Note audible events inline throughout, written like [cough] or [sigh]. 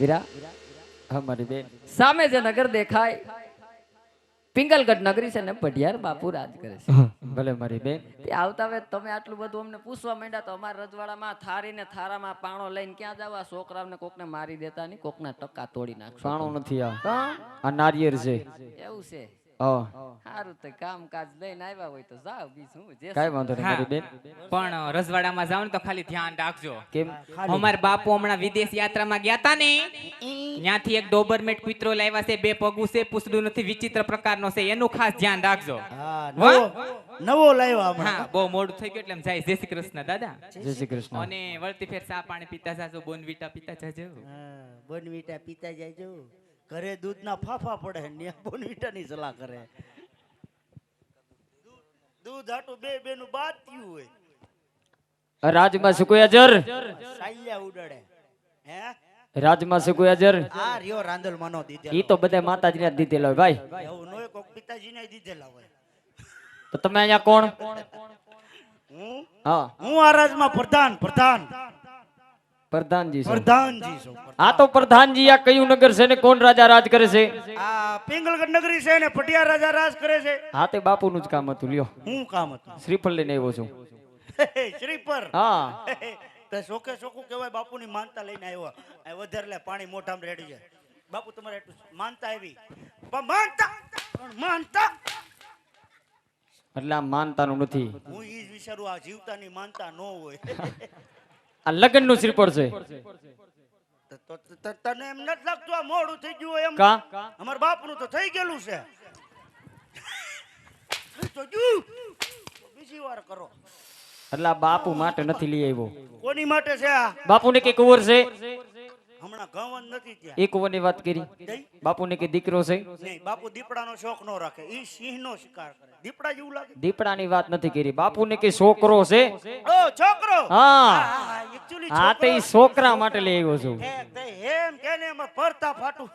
વીરા હા મારી બેન. સામે જે નગર દેખાય પિંગલગઢ નગરી છે ને પઢિયાર બાપુ રાજ કરે છે. ભલે મારી બેન. તે આવતા હવે તમે આટલું બધું અમને પૂછવા માંડ્યા તો અમારા રજવાડામાં થારી ને થારામાં પાણો લઈને ક્યાં જવા? છોકરાઓને કોકને મારી દેતા નહીં કોકના ટકા તોડી નાખ પાણો નથી આ નારિયેર છે. એવું છે. સારું તો કામકાજ લઈને આવ્યા હોય તો જાવ બીજું જે કાંઈ વાંધો નહીં મારી બેન. પણ રજવાડામાં જાવ ને તો ખાલી ધ્યાન રાખજો. કેમ? અમાર બાપુ હમણાં વિદેશ યાત્રામાં ગયા હતા ને? ત્યાંથી એક ડોબરમેટ કૂતરો લાવ્યા છે બે પગું છે પૂછડું નથી વિચિત્ર પ્રકારનો છે એનું ખાસ ધ્યાન રાખજો. નવો નવો લાવ્યો હા બહુ મોડું થઈ ગયું એટલે જાય. જય શ્રી કૃષ્ણ દાદા. જય શ્રી કૃષ્ણ. અને વળતી ફેર સા પાણી પીતા જાજો બોનવીટા પીતા જાજો. બોનવીટા પીતા જાયજો ઘરે દૂધના ફાફા પડે ને બોનવીટાની સલાહ કરે. દૂધ હાટું બે બેનું બાત્યું હોય. રાજમાં સુકુયા જર સાલ્યા ઉડાડે. હે? રાજમાં સુકુયા જર આ રિયો રાંદલ માનો ઈ દીધેલો તો બધા માતાજીને ને દીધેલા હોય ભાઈ. એવું નોય કોક પિતાજીને દીધેલા હોય. તો તમે અહીંયા કોણ? હું? હા. હું આ રાજમાં પ્રધાન પ્રધાન. પ્રધાનજી પ્રધાનજી છું. આ તો પ્રધાનજી આ કયું નગર છે ને કોણ રાજા રાજ કરે છે? આ પિંગલગઢ નગરી છે ને પટિયા રાજા રાજ કરે છે. હા તે બાપુનું જ કામ હતું લ્યો. હું કામ હતું? શ્રીફળ લઈને આવ્યો છું. શ્રીફળ. હા. તો શોકે શોકું કહેવાય બાપુની માનતા લઈને આવ્યો. આ વધારે લે પાણી મોઢામાં રેડી જાય બાપુ તમારે એટલું માનતા આવી. પણ માનતા પણ માનતા. એટલે આ માનતાનું નથી. હું ઈ જ વિચારું આ જીવતાની માનતા ન હોય. [laughs] આ છે. તો- તો- તો- તો તને એમ નથી લાગતું આ મોડું થઈ ગયું એમ? કા? અમાર બાપનું તો થઈ ગયેલું છે. બીજી વાર કરો. એટલે બાપુ માટે નથી લઈ આવ્યો. કોની માટે છે આ? બાપુને કઈ કુંવર છે? હમણાં ગવન નથી ત્યાં. એક કુંવરની વાત કરી. બાપુને કે દીકરો છે? નહીં બાપુ દીપડાનો શોખ નો રાખે. ઈ સિંહનો શિકાર કરે. દીપડા જેવું લાગે. દીપડાની વાત નથી કરી. બાપુને કે છોકરો છે? ઓ છોકરો! હા. એક્ચ્યુઅલી હા તે છોકરા માટે લઈ આવ્યો છું. તે એમ કેને એમાં ફરતા ફાટું.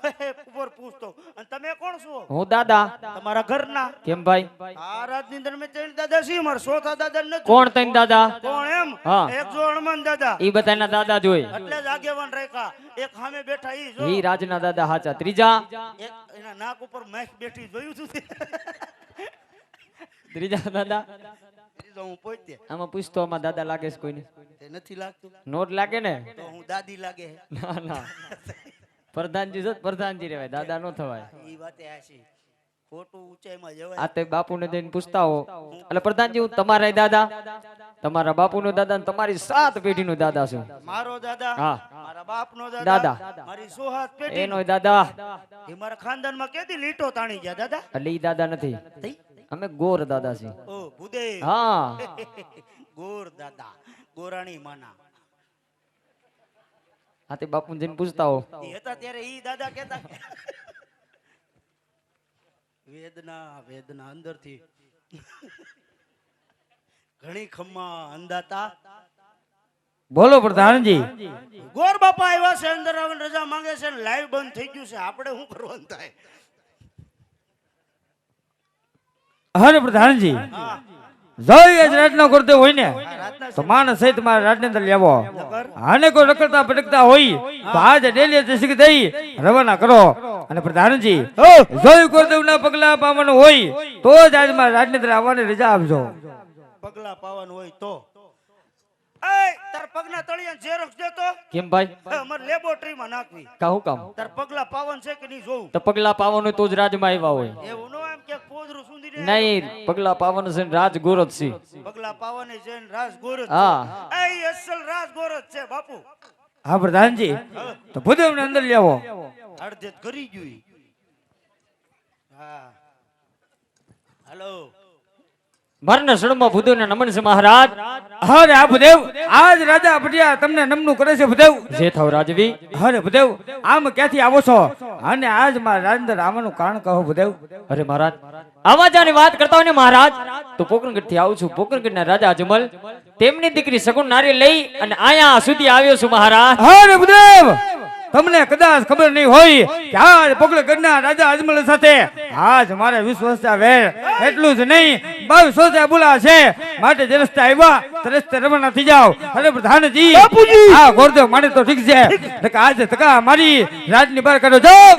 ઉપર પૂછતો. અને તમે કોણ છો? હું દાદા. તમારા ઘરના? કેમ ભાઈ? આ રાતની અંદર મેં ત્રણ દાદા સી મારા ચોથા દાદા નથી. કોણ તૈન દાદા? કોણ એમ? હા. એક જો હનુમાન દાદા. ઈ બધાના દાદા જોઈ એટલે જ આગેવાન રાખ્યા. એક સામે બેઠા ઈ જો. ઈ રાજના દાદા હાચા. ત્રીજા? એક એના નાક ઉપર મેખ બેઠી જોયું છું [laughs] ત્રીજા દાદા? ત્રીજો હું પોતે આમાં પૂછતો આમાં દાદા લાગે છે કોઈને? તે નથી લાગતું. નોટ લાગે ને? તો હું દાદી લાગે ના ના. પ્રધાનજી જો પ્રધાનજી રેવાય દાદા નો થવાય. ઈ વાતે ઊંચાઈમાં આ તે બાપુને જઈને પૂછતા હો એટલે પ્રધાનજી હું તમારા દાદા? તમારા બાપુનો દાદા તમારી સાત પેઢીનો દાદા છું. મારો દાદા? હા. મારા બાપનો દાદા. દાદા. મારી સોહાત પેઢી? એનો દાદા. એ મારા ખાનદાનમાં કેદી લીટો તાણી ગયા દાદા? એટલે ઈ દાદા નથી. અમે ગોર દાદા છીએ. ઓ ભૂદેવ. હા. [laughs] ગોર દાદા. ગોરાણી માના. હા તે બાપુ જઈને પૂછતા હો એ હતા ત્યારે ઈ દાદા કેતા વેદના વેદના અંદરથી. ઘણી ખમ્મા અંદાતા બોલો પ્રધાનજી. ગોર બાપા આવ્યા છે અંદર આવીને રજા માંગે છે ને લાઈવ બંધ થઈ ગયું છે. આપણે શું કરવાનું થાય? હરે પ્રધાનજી. હા. જય રાતનો કરતો હોય ને તો માણસ સહિત મારા રાજની અંદર લેવો. આને કોઈ રખડતા ભટકતા હોય તો આજે ડેલી જશી દઈ રવાના કરો. અને પ્રધાનજી જય ગુરુદેવના પગલા પાવાનું હોય તો જ આજ મારા રાજની અંદર આવવાની રજા આપજો. પગલા પાવાનું હોય તો? તાર પગના તળિયા ઝેરોક્ષ દેતો. કેમ ભાઈ? અમારે લેબોરેટરીમાં નાખવી. કાહું કામ? તાર પગલા પાવન છે કે નહીં જોવું તો પગલા હોય તો જ રાજમાં આવ્યા હોય. એવું નો એમ કે પોદરું સુંદી નહીં પગલા પાવન છે ને રાજ ગોરત છે. પગલા પાવને જૈન રાજ ગોરજ હા. એ અસલ રાજ ગોરજ છે બાપુ. હા પ્રધાનજી. તો ભૂદેવને અંદર લેવો અડધે કરી ગયું હા. હેલો. મારના શરણમાં ભૂદેવને નમન છે મહારાજ. હરે આ ભૂદેવ આજ રાજા ભટિયા તમને નમનું કરે છે ભૂદેવ. જે થાવ રાજવી. હરે ભૂદેવ આમ ક્યાંથી આવો છો? અને આજ મારા રાજેન્દ્ર આવવાનું કારણ કહો ભૂદેવ. અરે મહારાજ આવા જાની વાત કરતા હોય ને મહારાજ તો પોકરણગઢથી આવું છું. પોકરણગઢ ના રાજા અજમલ તેમની દીકરી સગુણ નારી લઈ અને અહીંયા સુધી આવ્યો છું મહારાજ. હરે ભૂદેવ! તમને કદાચ ખબર નહીં હોય કે આજ પગલે ગઢના રાજા અજમલ સાથે આજ મારે વિશ્વાસ વેર. એટલું જ નહીં બાવીસ સોજા બોલા છે માટે જે રસ્તે આવ્યા તે રસ્તે રવાના થઈ જાઓ. અરે પ્રધાનજી હા ગોરદેવ માને તો ઠીક છે. આજે તકા મારી રાજની બહાર કાઢો. જાઓ!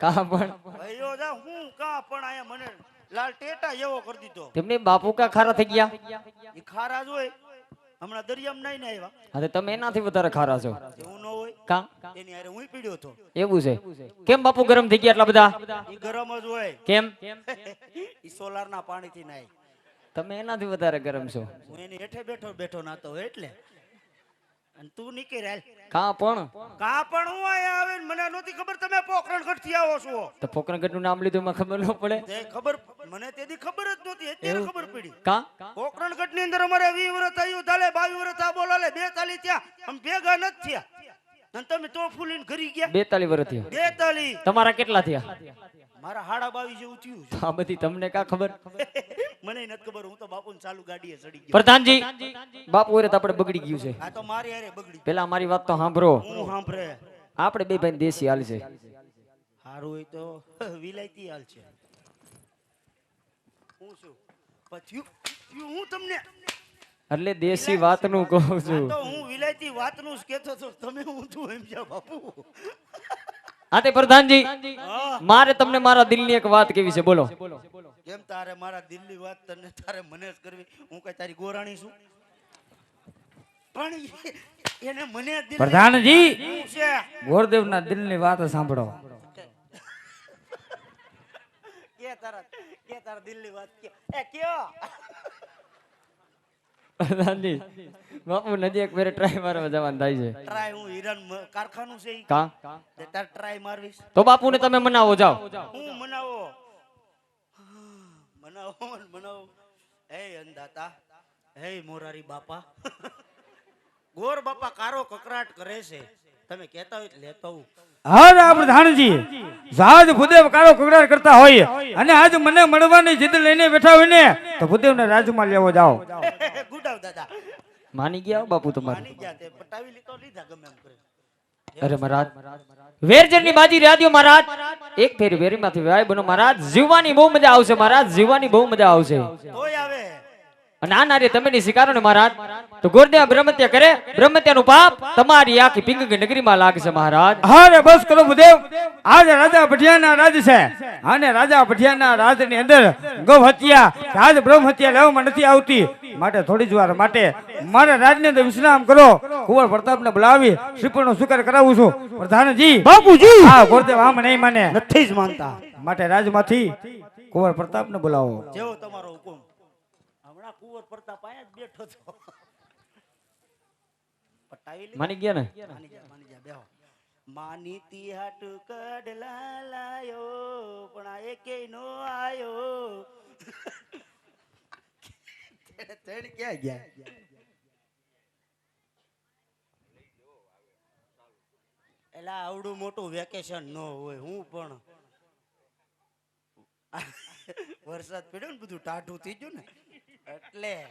કા પણ જા હું કા પણ આયા મને લાલ ટેટા એવો કરી દીધો. તેમને બાપુ કા ખારા થઈ ગયા? એ ખારા જ હોય. હમણાં દરિયામાં નહીં ને આવ્યા. અરે તમે એનાથી વધારે ખારા છો. એવું ન હોય. કા? એની હારે હું પીડ્યો હતો. એવું છે. કેમ બાપુ ગરમ થઈ ગયા એટલા બધા? એ ગરમ જ હોય. કેમ? [laughs] ઈ સોલાર ના પાણીથી નાય. તમે એનાથી વધારે ગરમ છો. હું એની હેઠે બેઠો બેઠો નાતો હોય એટલે. અને તું નીકળી હાલ કા પણ? કા પણ હું આયા આવે મને નહોતી ખબર તમે પોખરણથી આવો છો. તો પોકરણગઢનું નામ લીધું એમાં ખબર ન પડે? તે ખબર મને તેથી ખબર જ નહોતી અત્યારે ખબર પડી. કા? પોખરણગઢની અંદર અમારે વી વર્ષ થયું તાલે બાવી વર્ષ આ બોલાલે બે તાલી ત્યાં ભેગા નથી થયા. અને તમે તો ફૂલીને ઘરી ગયા. બેતાલી વર્ષ થયા. બે તાલી તમારા કેટલા થયા? મારા હાડા બાવી જેવું થયું. આ બધી તમને કા ખબર? મને નથી ખબર હું તો બાપુ ચાલુ ગાડીએ ચડી ગયો. પ્રધાનજી બાપુ તો આપણે બગડી ગયું છે. આ તો મારી અરે બગડી. પેલા મારી વાત તો સાંભળો. હું સાંભળે. આપણે બે ભાઈ દેશી હાલ છે. હારું હોય તો [laughs] વિલાયતી હાલ છે. હું શું? પછી હું તમને એટલે દેશી વાતનું કહું છું. તો હું વિલાયતી વાતનું જ કહેતો હતો. તમે હું છું એમ છે બાપુ. આતે પ્રધાનજી મારે તમને મારા દિલની એક વાત કેવી છે બોલો. કેમ તારે મારા દિલની વાત તને તારે મને જ કરવી? હું કઈ તારી ગોરાણી છું? પણ એને મને દિલ પ્રધાનજી! છે? ગોરદેવના દિલની વાત સાંભળો. કે તારા કે તારા દિલની વાત કે એ કયો? પ્રધાનજી બાપુ નદી એક ફેરે ટ્રાય મારવા જવાનું થાય છે. ટ્રાય હું હિરન કારખાનું છે કા? તાર ટ્રાય મારવીશ. તો બાપુને તમે મનાવો જાઓ. હું મનાવો? મનાવો મનાવો. હે અંધાતા હે મોરારી બાપા. ગોર બાપા કારો કકરાટ કરે છે. તમે કહેતા હોય લેતો હું હર આ પ્રધાનજી જહાજ ભૂદેવ કાળો કગડાટ કરતા હોય. અને આજ મને મળવાની જીદ લઈને બેઠા હોય ને તો ભૂદેવને રાજમાં લેવો જાઓ. દાદા. માની ગયા બાપુ તમારે? માની ગયા તે પટાવી લીધો લીધા ગમે એમ કરે. અરે મહારાજ વેરજનની બાજી રાધ્યો મહારાજ. એક ફેર વેરીમાંથી વાય બનો મહારાજ. જીવવાની બહુ મજા આવશે મહારાજ જીવવાની બહુ મજા આવશે. તોય આવે. અને આ નારી તમે ની સ્વીકારો ને મહારાજ તો ગોરદેવ બ્રહ્મત્યા કરે બ્રહ્મત્યાનું પાપ તમારી આખી પિંગંગ નગરીમાં લાગશે મહારાજ. હા બસ કરો ભૂદેવ આજે રાજા પઠિયાના રાજ છે. અને રાજા પઠિયાના રાજની અંદર ગૌ હત્યા રાજ બ્રહ્મ હત્યા લેવામાં નથી આવતી. માટે થોડી જ વાર માટે મારે રાજની અંદર વિશ્રામ કરો. કુંવર પ્રતાપને બોલાવી શ્રીપુરનો સ્વીકાર કરાવું છું. પ્રધાનજી. બાપુજી! હા ગોરદેવ આમ નહીં માને. નથી જ માનતા. માટે રાજમાંથી કુંવર પ્રતાપને બોલાવો. જેવો તમારો હુકમ. હમણાં કુંવર પ્રતાપ આયા જ બેઠો છો. પટાવી માની ગયા ને? માની ગયા માની જા બેહો. માની તી હાટુ કડલા લાયો પણ આ એકે નો આયો. તેડ ક્યાં ગયા એટલે આવડું મોટું વેકેશન ન હોય, હું પણ. વરસાદ પડ્યો ને બધું ટાઢું થઈ ગયું ને, એટલે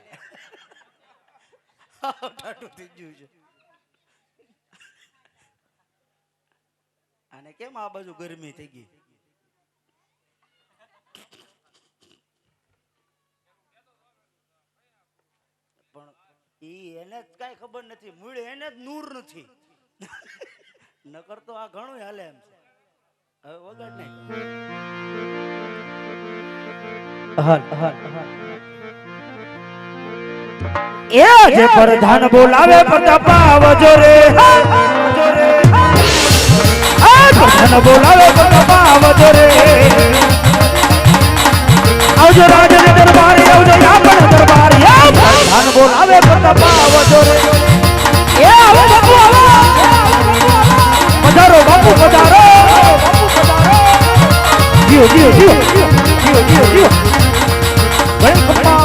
[laughs] ટાઢું થઈ ગયું છે. અને કેમ આ બાજુ ગરમી થઈ ગઈ? ઈ એને જ કાંઈ ખબર નથી. મૂળ એને જ નૂર નથી. નકર તો આ ઘણું હાલે એમ છે. હવે વગર નહીં એ જે પ્રધાન બોલાવે પ્રતાપ રે. પ્રધાન બોલાવે પ્રતાપ રે. આવજો રાજ દરબારી આવજો આપણ દરબાર. બોલાવે પ્રતાપ રે. એ, આવો બાપુ, આવો. પધારો, બાપુ, પધારો. જીઓ જીઓ જીઓ. જીઓ જીઓ Jio. Welcome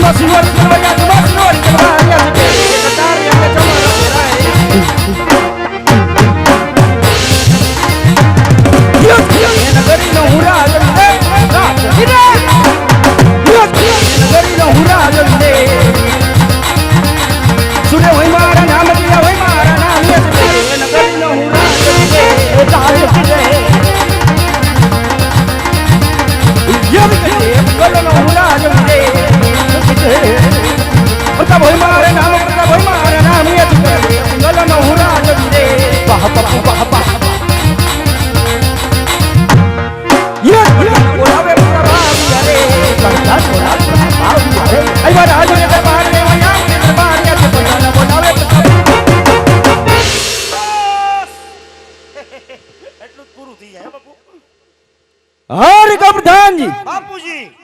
Nós senhor, que vai dar, nosso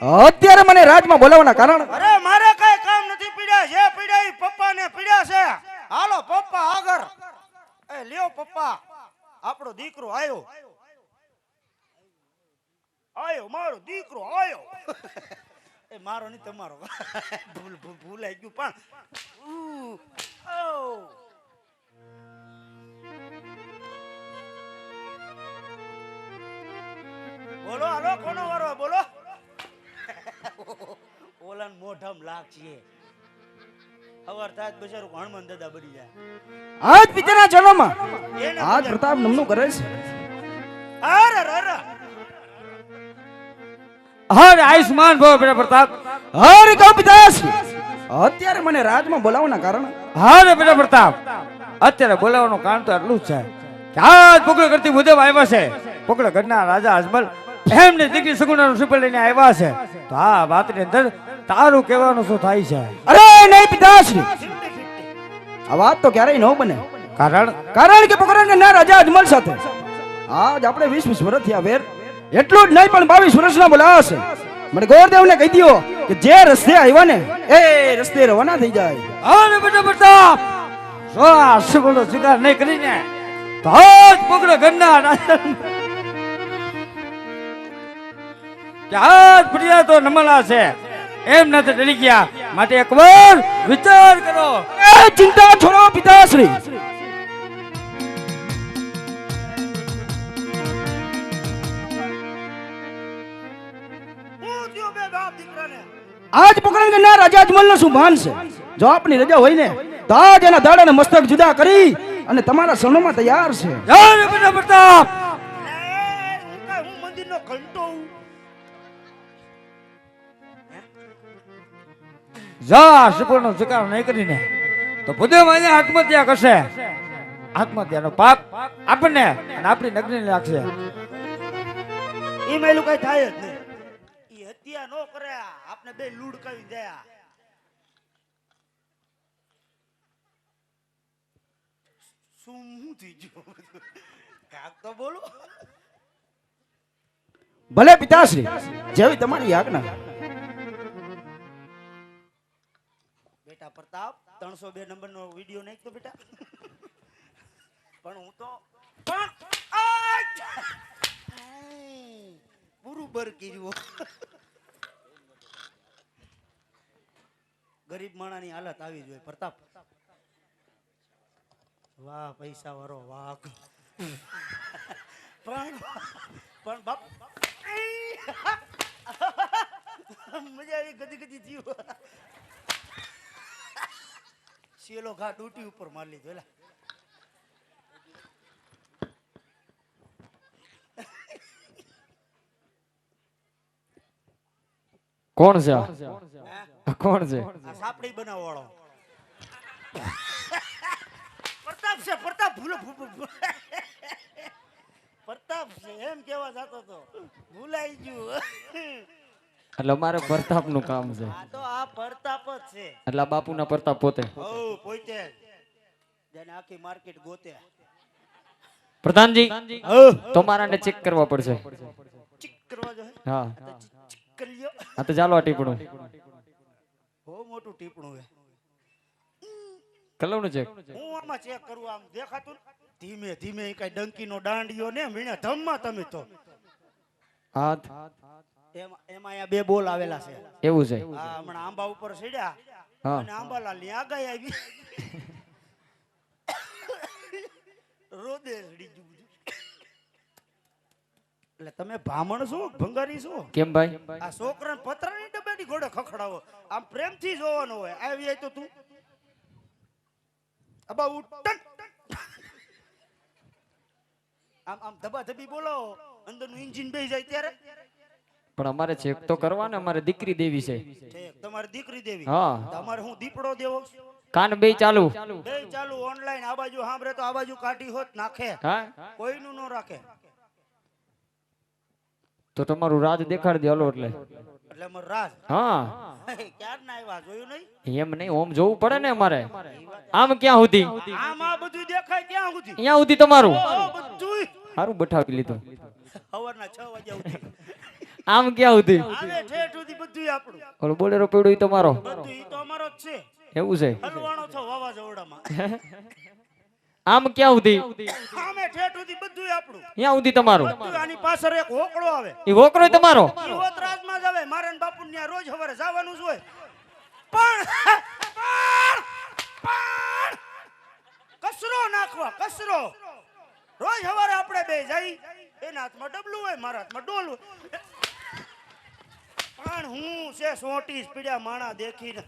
અત્યારે મને રાજમાં બોલાવવાના કારણ? અરે, મારે કઈ કામ નથી પીડ્યા. જે પીડ્યા ઈ પપ્પાને પીડ્યા છે. હાલો, પપ્પા આગળ. એ, લ્યો પપ્પા. આપણો દીકરો આયો. આયો, મારો દીકરો આયો. એ, મારો નહીં, તમારો. ભૂલ ભૂલાઈ ગયું, પણ. બોલો, હાલો, કોનો વારો બોલો. ઓલાન મોઢામ લાગશે અવાર થાય તો બિચારું દાદા બની જાય. આજ પિતાના ચરણોમાં આજ પ્રતાપ નમનું કરે છે? અરે અરે, અરે હર આયુષ્માન ભવ બેટા પ્રતાપ. હરે કપિતાસ અત્યારે મને રાજમાં બોલાવવાના કારણ. હા બેટા પ્રતાપ. અત્યારે બોલાવવાનું કારણ તો એટલું જ છે. કે આજ પકડ કરતી મુજબ આવ્યા છે. પકડ ઘરના રાજા અજમલ એમને દીકરી સગુણાનું સુપર લઈને આવ્યા છે. તો આ વાતની અંદર તારું કહેવાનું શું થાય છે? અરે નહીં પિતાશ્રી. આ વાત તો ક્યારેય ન બને. કારણ? કારણ કે પકડને ના રાજા અજમલ સાથે. આજ આપણે વીસ વીસ વર્ષ થયા વેર. એટલું જ નહીં પણ બાવીસ વર્ષના બોલાવા મને ગોરદેવને કહી દો કે જે રસ્તે આવ્યા ને એ રસ્તે રવાના થઈ જાય. અરે બેટા પ્રતાપ જો આ સુગુણનો સ્વીકાર નહીં કરીને ભાજ પકડ ઘરના રાજા. કે આજ ફરિયાદ તો નમલા છે. એમ નથી ડરી ગયા. માટે એકવાર વિચાર કરો. એ ચિંતા છોડો પિતાશ્રી. આજ પકડને ના રાજા અજમલનું શું માન છે? જો આપની રજા હોય ને તો આજ એના દાડાને મસ્તક જુદા કરી અને તમારા સણોમાં તૈયાર છે. જય પ્રતાપ. જા સુગુણનો સ્વીકાર નહીં કરીને. તો બધે માને આત્મહત્યા કરશે. આત્મહત્યાનો પાપ આપણને અને આપણી નગરીને લાગશે. ઈ મેલું કઈ થાય જ નહીં. ઈ હત્યા નો કરે આપને બે શું થઈ ગયું? કાક તો બોલો. ભલે પિતાશ્રી જેવી તમારી આજ્ઞા ત્રણસો બે નંબર નો વીડિયો નાખ તો બેટા. પણ હું તો પણ આજ! પૂરું બર કર્યું. ગરીબ માણાની હાલત આવી જોઈએ પ્રતાપ. વાહ પૈસા વાળો વાહ પણ પણ બાપ મજા આવી ગધી ગધી જીવ. શેલો ઘા ડૂટી ઉપર મારી લીધો એલા. કોણ છે કોણ છે? સાપડી બનાવવા વાળો પ્રતાપ છે પ્રતાપ ભૂલો પ્રતાપ છે એમ કેવા જતો તો. ભૂલાઈ ગયું. એટલે અમારે પ્રતાપનું કામ છે. આ તો આ પ્રતાપ જ છે. એટલે બાપુ બાપુના પ્રતાપ પોતે. પોતે. જેને આખી માર્કેટ ગોતે. પ્રધાનજી તો મારાને ચેક કરવા પડશે. ચીક કરવા જો હા. ચીક લ્યો આ તો ચાલો આ ટીપણું. બહુ મોટું ટીપણું છે કલવનું ચેક હું આમાં ચેક કરું આમ દેખાતું ધીમે ધીમે કઈ ડંકી નો દાંડિયો ને મીણે ધમમાં તમે તો. હાથ. એમાં અહીંયા બે બોલ આવેલા છે. એવું આંબા ઉપર ચડ્યા. અને આંબાલાલની આગાઈ આવી. એટલે તમે બ્રાહ્મણ છો ભંગારી છો? કેમ ભાઈ? આ છોકરાને પતરાની ની ઘોડે ખખડાવો. આમ પ્રેમ પ્રેમથી જોવાનો હોય. આવી આય તો તું. અબા ઉટન આમ આમ ધબા ધબી બોલો અંદરનું ઇન્જિન બેસી જાય ત્યારે. પણ અમારે ચેક તો કરવાને અમારે દીકરી દેવી છે. તમારે દીકરી દેવી? હા. તમારે હું દીપડો દેવો કાન બે ચાલુ. બે ચાલુ. ઓનલાઈન આ બાજુ સાંભળે તો આ બાજુ કાઢી હોત નાખે. હા. કોઈનું નો રાખે. તો તમારું રાજ દેખાડી દે હલો એટલે. એટલે અમારું રાજ? હા. ક્યાર ના આવ્યા? જોયું નહીં? એમ નહીં ઓમ જોવું પડે ને અમારે. આમ ક્યાં સુધી? આમ આ બધું દેખાય ક્યાં સુધી. અહીંયા સુધી તમારું. બધું સારું બઠાવી લીધું. સવારના છ વાગ્યા સુધી. આમ ક્યાં સુધી? આવે ઠેઠ સુધી બધું આપણું. ઓલો બોલેરો પડ્યો ઈ તમારો. બધું ઈ તો અમારો જ છે. એવું છે? હલવાણો છો વાવાઝોડામાં. આમ ક્યાં સુધી? આમે ઠેઠ સુધી બધું આપણું. અહીંયા સુધી તમારું? બધું આની પાછળ એક હોકળો આવે. ઈ તમારો? ઈ હોતરાજમાં જ આવે. મારે બાપુ ત્યાં રોજ સવારે જવાનું જ હોય. પણ પણ નાખવા કચરો! રોજ સવારે આપણે બે જઈ એના હાથમાં ડબલું હોય મારા હાથમાં ડોલ હોય. પણ હું છે સોટી પીડ્યા માણા દેખીને.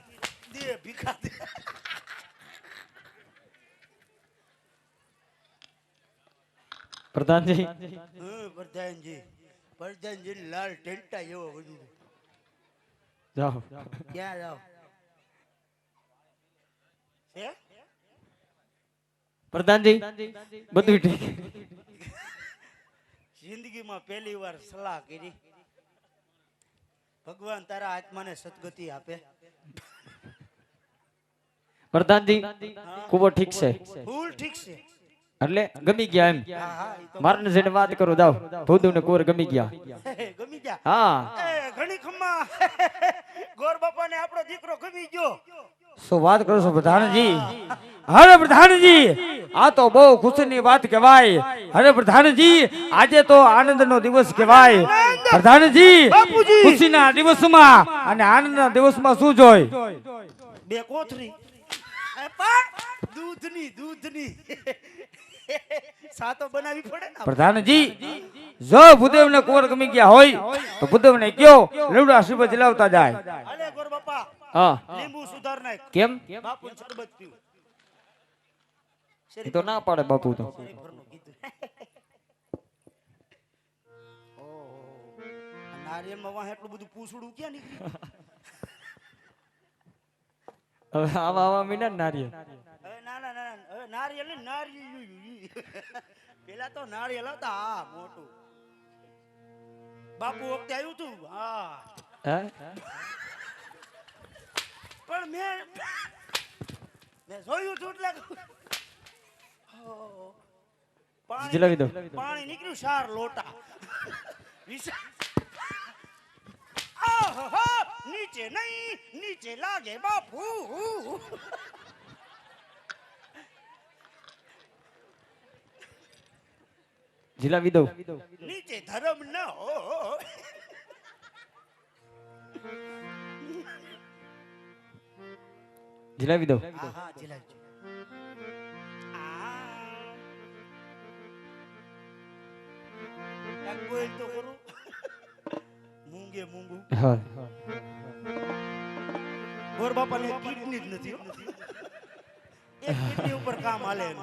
દે ભીખા દે. પ્રધાનજી. હં, પ્રધાનજી. પ્રધાનજી લાલ ટેન્ટા એવો બધું જાઓ. ક્યાં જાઓ? છે? પ્રધાનજી બધું ઠીક. [laughs] જિંદગીમાં પહેલી વાર સલાહ કરી. ભગવાન તારા આત્માને સદગતિ આપે. પ્રધાનજી ખૂબ ઠીક છે? ફૂલ ઠીક છે. એટલે ગમી ગયા એમ. હા હા ઈ મારને જેને વાત કરો દાવ ભૂદુ ને કોર ગમી ગયા. ગમી ગયા. હા. ઘણી ખમ્મા. ગોર બાપાને આપણો દીકરો ગમી ગયો. શું વાત કરો છો પ્રધાનજી અરે પ્રધાનજી આ તો બહુ ખુશીની વાત કહેવાય. અરે પ્રધાનજી આજે તો આનંદનો દિવસ કહેવાય. પ્રધાનજી બાપુજી! ખુશીના દિવસમાં અને આનંદના દિવસમાં શું જોય? બે કોથરી. એ પણ દૂધની દૂધની. સાતો બનાવી પડે ને પ્રધાનજી જો ભૂદેવને કુંવર ગમી ગયા હોય તો ભૂદેવને કયો? લેવડા શિવ જલાવતા જાય. અલે ગોર બાપા હા. લીંબુ સુધાર નાખ. કેમ? બાપુ શરબત પીવું. એ તો ના પાડે બાપુ તો. [laughs] નારિયેળમાં વાહ એટલું બધું પૂછડું ક્યાં નીકળ્યું? [laughs] હવે આવા આવા મીના નારિયેળ. હવે ના ના ના ના, હવે નારિયેળ નારિયેળ. યુ, યુ, યુ. પેલા તો નારિયેળ હતા. હા મોટું. બાપુ વખતે આવ્યું તું? હા? પણ મેં મેં જોયું તું એટલે જલાવી દો. પાણી નીકળ્યું સાર લોટા. નીચે નહીં નીચે લાગે બાપુ. જીલાવી દઉં નીચે ધર્મ ન હો જીલાવી દઉં હા હા જીલાવજો. કાંઈક બોલ તો ખરું. મૂંગે મૂંગું હા ગોર બાપાને કિડની જ નથી હો. એક કિડની ઉપર કામ હાલે એમ.